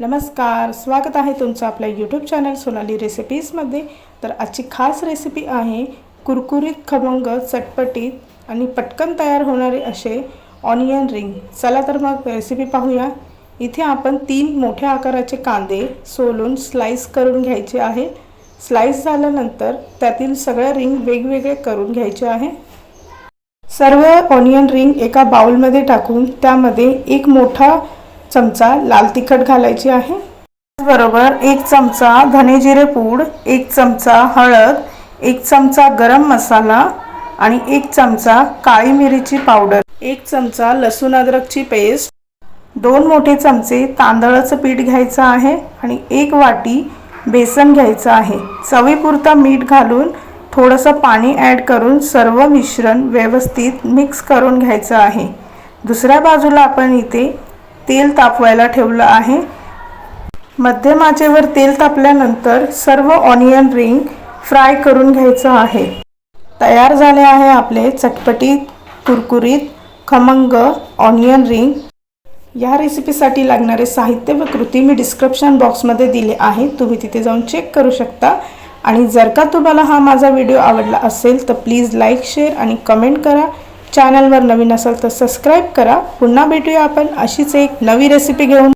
नमस्कार स्वागत आहे तुमचं आपल्या यूट्यूब चॅनल सोनाली रेसिपीजमध्ये तर आजची खास रेसिपी आहे कुरकुरीत खमंग चटपटीत आणि पटकन तयार होणारे असे ऑनियन रिंग चला तर मग रेसिपी पाहूया. इथे आपण तीन मोठ्या आकाराचे कांदे सोलून स्लाईस करून घ्यायचे आहे. स्लाईस झाल्यानंतर त्यातील सगळ्या रिंग वेगवेगळे करून घ्यायचे आहे. सर्व ऑनियन रिंग एका बाउलमध्ये टाकून त्यामध्ये एक मोठा चमचा लाल तिखट घालायची आहे. त्याचबरोबर एक चमचा धने जिरे पूड एक चमचा हळद एक चमचा गरम मसाला आणि एक चमचा काळी मिरीची पावडर एक चमचा लसूण अद्रकची पेस्ट दोन मोठे चमचे तांदळाचं पीठ घ्यायचं आहे आणि एक वाटी बेसन घ्यायचं आहे. चवीपुरता मीठ घालून थोडंसं पाणी ॲड करून सर्व मिश्रण व्यवस्थित मिक्स करून घ्यायचं आहे. दुसऱ्या बाजूला आपण इथे तेल तापवायला ठेवलं आहे. मध्यम आचेवर तेल तापल्यानंतर सर्व ऑनियन रिंग फ्राय करून घ्यायचं आहे. तयार झाले आहे आपले चटपटीत कुरकुरीत खमंग ऑनियन रिंग. या रेसिपीसाठी लागणारे साहित्य व कृती मी डिस्क्रिप्शन बॉक्समध्ये दिले आहे. तुम्ही तिथे जाऊन चेक करू शकता. आणि जर का तुम्हाला हा माझा व्हिडिओ आवडला असेल तर प्लीज लाईक शेअर आणि कमेंट करा. चॅनलवर नवीन असाल तर सबस्क्राईब करा. पुन्हा भेटूया आपण अशीच एक नवी रेसिपी घेऊन.